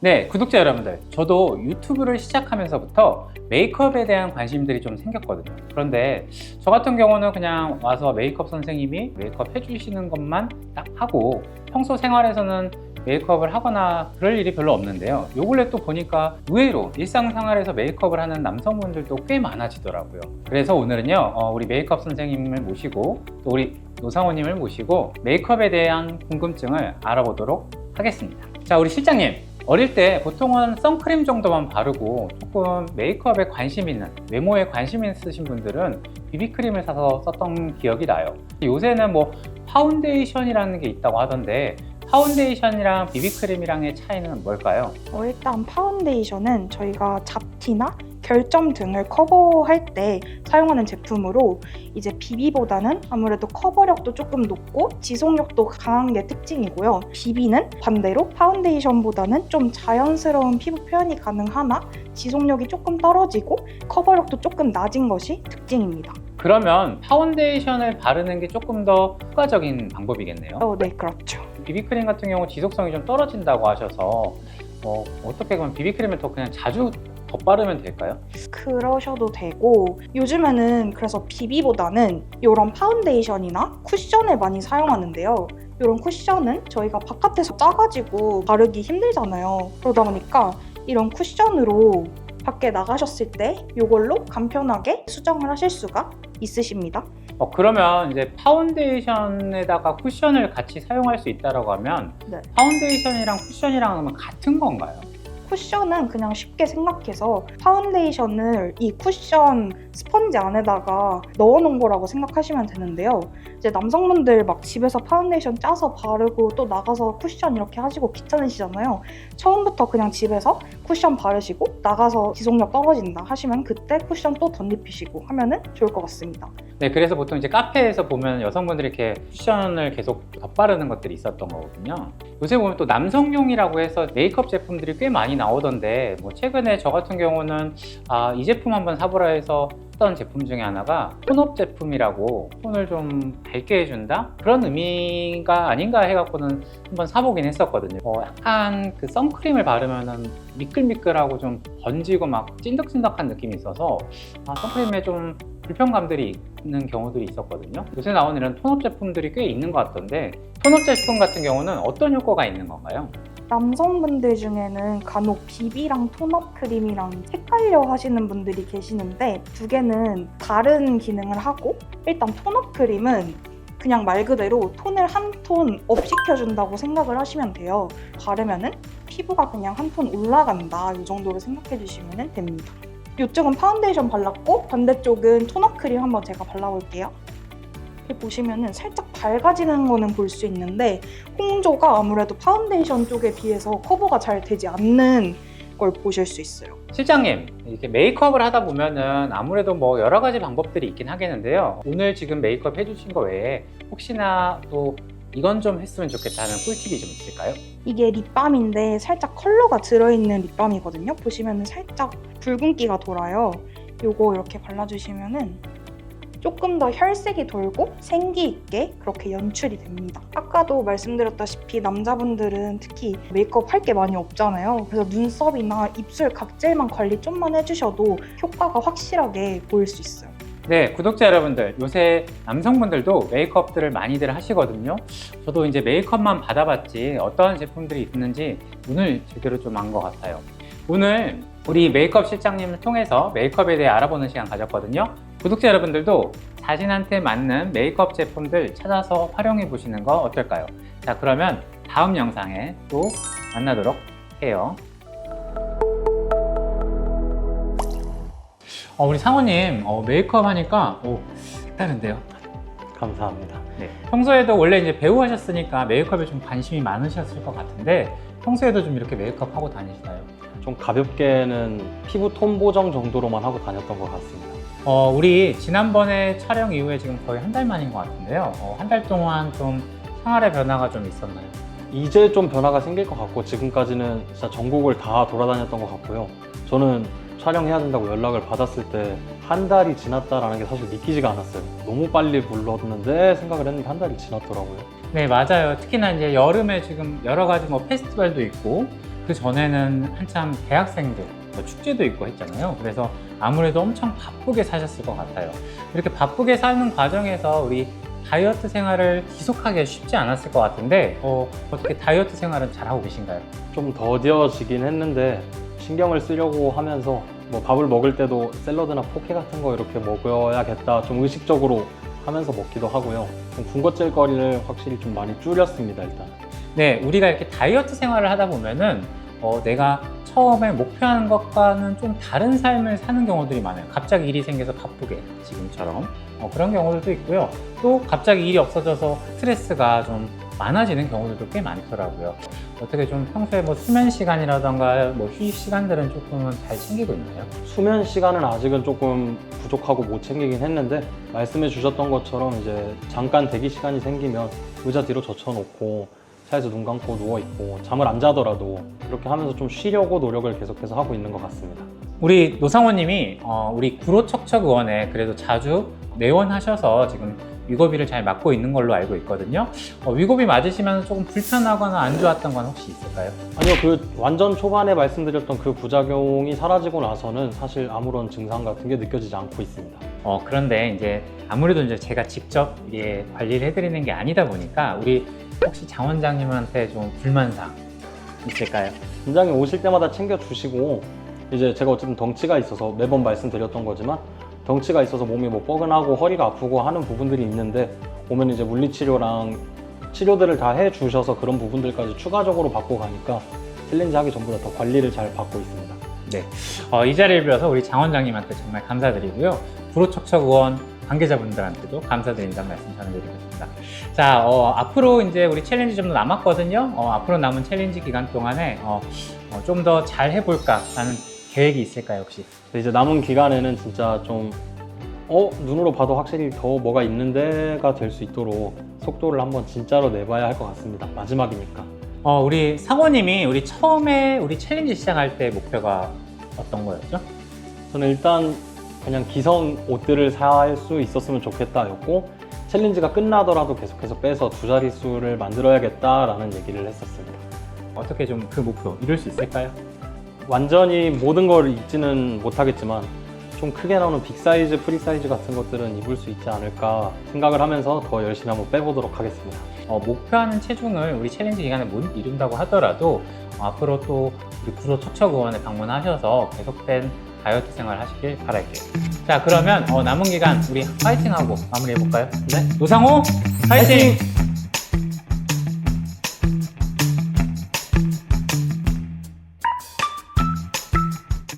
네, 구독자 여러분들. 저도 유튜브를 시작하면서부터 메이크업에 대한 관심들이 좀 생겼거든요. 그런데 저 같은 경우는 그냥 와서 메이크업 선생님이 메이크업 해주시는 것만 딱 하고 평소 생활에서는 메이크업을 하거나 그럴 일이 별로 없는데요. 요 근래 또 보니까 의외로 일상생활에서 메이크업을 하는 남성분들도 꽤 많아지더라고요. 그래서 오늘은요, 어, 우리 메이크업 선생님을 모시고 또 우리 노상호님을 모시고 메이크업에 대한 궁금증을 알아보도록 하겠습니다. 자, 우리 실장님. 어릴 때 보통은 선크림 정도만 바르고 조금 메이크업에 관심 있는 외모에 관심 있으신 분들은 비비크림을 사서 썼던 기억이 나요. 요새는 뭐 파운데이션이라는 게 있다고 하던데 파운데이션이랑 비비크림이랑의 차이는 뭘까요? 어, 일단 파운데이션은 저희가 잡티나 결점 등을 커버할 때 사용하는 제품으로 이제 비비보다는 아무래도 커버력도 조금 높고 지속력도 강한 게 특징이고요. 비비는 반대로 파운데이션보다는 좀 자연스러운 피부 표현이 가능하나 지속력이 조금 떨어지고 커버력도 조금 낮은 것이 특징입니다. 그러면 파운데이션을 바르는 게 조금 더 효과적인 방법이겠네요. 어, 네, 그렇죠. 비비크림 같은 경우 지속성이 좀 떨어진다고 하셔서 어, 어떻게 보면 비비크림을 더 그냥 자주 덧바르면 될까요? 그러셔도 되고 요즘에는 그래서 비비보다는 이런 파운데이션이나 쿠션을 많이 사용하는데요. 이런 쿠션은 저희가 바깥에서 짜가지고 바르기 힘들잖아요. 그러다 보니까 이런 쿠션으로 밖에 나가셨을 때 이걸로 간편하게 수정을 하실 수가 있으십니다. 어, 그러면 이제 파운데이션에다가 쿠션을 같이 사용할 수 있다라고 하면 네. 파운데이션이랑 쿠션이랑 하면 같은 건가요? 쿠션은 그냥 쉽게 생각해서 파운데이션을 이 쿠션 스펀지 안에다가 넣어놓은 거라고 생각하시면 되는데요. 이제 남성분들 막 집에서 파운데이션 짜서 바르고 또 나가서 쿠션 이렇게 하시고 귀찮으시잖아요. 처음부터 그냥 집에서 쿠션 바르시고 나가서 지속력 떨어진다 하시면 그때 쿠션 또 덧입히시고 하면은 좋을 것 같습니다. 네, 그래서 보통 이제 카페에서 보면 여성분들이 이렇게 쿠션을 계속 덧바르는 것들이 있었던 거거든요. 요새 보면 또 남성용이라고 해서 메이크업 제품들이 꽤 많이 나오던데, 뭐 최근에 저 같은 경우는 아, 이 제품 한번 사보라 해서 썼던 제품 중에 하나가 톤업 제품이라고 톤을 좀 밝게 해준다? 그런 의미가 아닌가 해갖고는 한번 사보긴 했었거든요. 어, 약간 그 선크림을 바르면은 미끌미끌하고 좀 번지고 막 찐득찐득한 느낌이 있어서 아, 선크림에 좀 불편감들이 있는 경우들이 있었거든요. 요새 나오는 이런 톤업 제품들이 꽤 있는 것 같던데 톤업 제품 같은 경우는 어떤 효과가 있는 건가요? 남성분들 중에는 간혹 비비랑 톤업 크림이랑 헷갈려 하시는 분들이 계시는데 두 개는 다른 기능을 하고 일단 톤업 크림은 그냥 말 그대로 톤을 한 톤 업 시켜준다고 생각을 하시면 돼요. 바르면은 피부가 그냥 한 톤 올라간다 이 정도로 생각해 주시면 됩니다. 이쪽은 파운데이션 발랐고 반대쪽은 톤업 크림 한번 제가 발라볼게요. 이렇게 보시면은 살짝 밝아지는 거는 볼 수 있는데 홍조가 아무래도 파운데이션 쪽에 비해서 커버가 잘 되지 않는 걸 보실 수 있어요. 실장님 이렇게 메이크업을 하다 보면은 아무래도 뭐 여러 가지 방법들이 있긴 하겠는데요. 오늘 지금 메이크업 해주신 거 외에 혹시나 또 이건 좀 했으면 좋겠다는 꿀팁이 좀 있을까요? 이게 립밤인데 살짝 컬러가 들어있는 립밤이거든요. 보시면은 살짝 붉은기가 돌아요. 요거 이렇게 발라주시면은 조금 더 혈색이 돌고 생기 있게 그렇게 연출이 됩니다. 아까도 말씀드렸다시피 남자분들은 특히 메이크업 할 게 많이 없잖아요. 그래서 눈썹이나 입술 각질만 관리 좀만 해주셔도 효과가 확실하게 보일 수 있어요. 네, 구독자 여러분들, 요새 남성분들도 메이크업들을 많이들 하시거든요. 저도 이제 메이크업만 받아봤지 어떠한 제품들이 있는지 오늘 제대로 좀 안 것 같아요. 오늘 우리 메이크업 실장님을 통해서 메이크업에 대해 알아보는 시간 가졌거든요. 구독자 여러분들도 자신한테 맞는 메이크업 제품들 찾아서 활용해 보시는 거 어떨까요? 자, 그러면 다음 영상에 또 만나도록 해요. 어, 우리 상호님 어, 메이크업 하니까 오, 다른데요? 감사합니다. 네. 평소에도 원래 이제 배우 하셨으니까 메이크업에 좀 관심이 많으셨을 것 같은데 평소에도 좀 이렇게 메이크업 하고 다니시나요? 좀 가볍게는 피부 톤 보정 정도로만 하고 다녔던 것 같습니다. 어, 우리 지난번에 촬영 이후에 지금 거의 한 달 만인 것 같은데요. 어, 한 달 동안 좀 생활의 변화가 좀 있었나요? 이제 좀 변화가 생길 것 같고 지금까지는 진짜 전국을 다 돌아다녔던 것 같고요. 저는 촬영해야 된다고 연락을 받았을 때 한 달이 지났다라는 게 사실 믿기지가 않았어요. 너무 빨리 불렀는데 생각을 했는데 한 달이 지났더라고요. 네, 맞아요. 특히나 이제 여름에 지금 여러 가지 뭐 페스티벌도 있고 그 전에는 한참 대학생들 뭐 축제도 있고 했잖아요. 그래서 아무래도 엄청 바쁘게 사셨을 것 같아요. 이렇게 바쁘게 사는 과정에서 우리 다이어트 생활을 지속하기 쉽지 않았을 것 같은데 어, 어떻게 다이어트 생활은 잘하고 계신가요? 좀 더뎌지긴 했는데 신경을 쓰려고 하면서 뭐 밥을 먹을 때도 샐러드나 포케 같은 거 이렇게 먹어야겠다 좀 의식적으로 하면서 먹기도 하고요. 좀 군것질 거리를 확실히 좀 많이 줄였습니다 일단. 네, 우리가 이렇게 다이어트 생활을 하다 보면은 어, 내가 처음에 목표하는 것과는 좀 다른 삶을 사는 경우들이 많아요. 갑자기 일이 생겨서 바쁘게 지금처럼 어, 그런 경우들도 있고요. 또 갑자기 일이 없어져서 스트레스가 좀 많아지는 경우들도 꽤 많더라고요. 어떻게 좀 평소에 뭐 수면 시간이라던가 뭐 휴식 시간들은 조금은 잘 챙기고 있나요? 수면 시간은 아직은 조금 부족하고 못 챙기긴 했는데 말씀해 주셨던 것처럼 이제 잠깐 대기 시간이 생기면 의자 뒤로 젖혀놓고 차에서 눈 감고 누워 있고 잠을 안 자더라도 이렇게 하면서 좀 쉬려고 노력을 계속해서 하고 있는 것 같습니다. 우리 노상호님이 어, 우리 구로척척 의원에 그래도 자주 내원하셔서 지금 위고비를 잘 맞고 있는 걸로 알고 있거든요. 어, 위고비 맞으시면 조금 불편하거나 안 좋았던 건 혹시 있을까요? 아니요, 그 완전 초반에 말씀드렸던 그 부작용이 사라지고 나서는 사실 아무런 증상 같은 게 느껴지지 않고 있습니다. 어, 그런데 이제 아무래도 이제 제가 직접 이게 관리를 해드리는 게 아니다 보니까 우리 혹시 장 원장님한테 좀 불만사항 있을까요? 원장님 오실 때마다 챙겨주시고 이제 제가 어쨌든 덩치가 있어서 매번 말씀드렸던 거지만 덩치가 있어서 몸이 뭐 뻐근하고 허리가 아프고 하는 부분들이 있는데 오면 이제 물리치료랑 치료들을 다 해주셔서 그런 부분들까지 추가적으로 받고 가니까 챌린지 하기 전보다 더 관리를 잘 받고 있습니다. 네. 어, 이 자리를 빌어서 우리 장 원장님한테 정말 감사드리고요. 구로척척 의원 관계자분들한테도 감사드린다는 말씀 전해드리겠습니다. 자, 어, 앞으로 이제 우리 챌린지 좀더 남았거든요. 어, 앞으로 남은 챌린지 기간 동안에 어, 좀더 잘 해볼까라는 계획이 있을까요, 혹시? 근데 이제 남은 기간에는 진짜 좀 어? 눈으로 봐도 확실히 더 뭐가 있는데가 될 수 있도록 속도를 한번 진짜로 내봐야 할 것 같습니다. 마지막이니까. 어, 우리 상호님이 우리 처음에 우리 챌린지 시작할 때 목표가 어떤 거였죠? 저는 일단 그냥 기성 옷들을 살 수 있었으면 좋겠다였고 챌린지가 끝나더라도 계속해서 빼서 두 자릿수를 만들어야겠다라는 얘기를 했었습니다. 어떻게 좀 그 목표 이룰 수 있을까요? 완전히 모든 걸 입지는 못하겠지만 좀 크게 나오는 빅 사이즈, 프리 사이즈 같은 것들은 입을 수 있지 않을까 생각을 하면서 더 열심히 한번 빼보도록 하겠습니다. 어, 목표하는 체중을 우리 챌린지 기간에 못 이룬다고 하더라도 어, 앞으로 또 우리 구로 척척 의원에 방문하셔서 계속된 다이어트 생활 하시길 바랄게요. 자, 그러면 어, 남은 기간 우리 파이팅하고 마무리해볼까요? 네. 노상호 파이팅!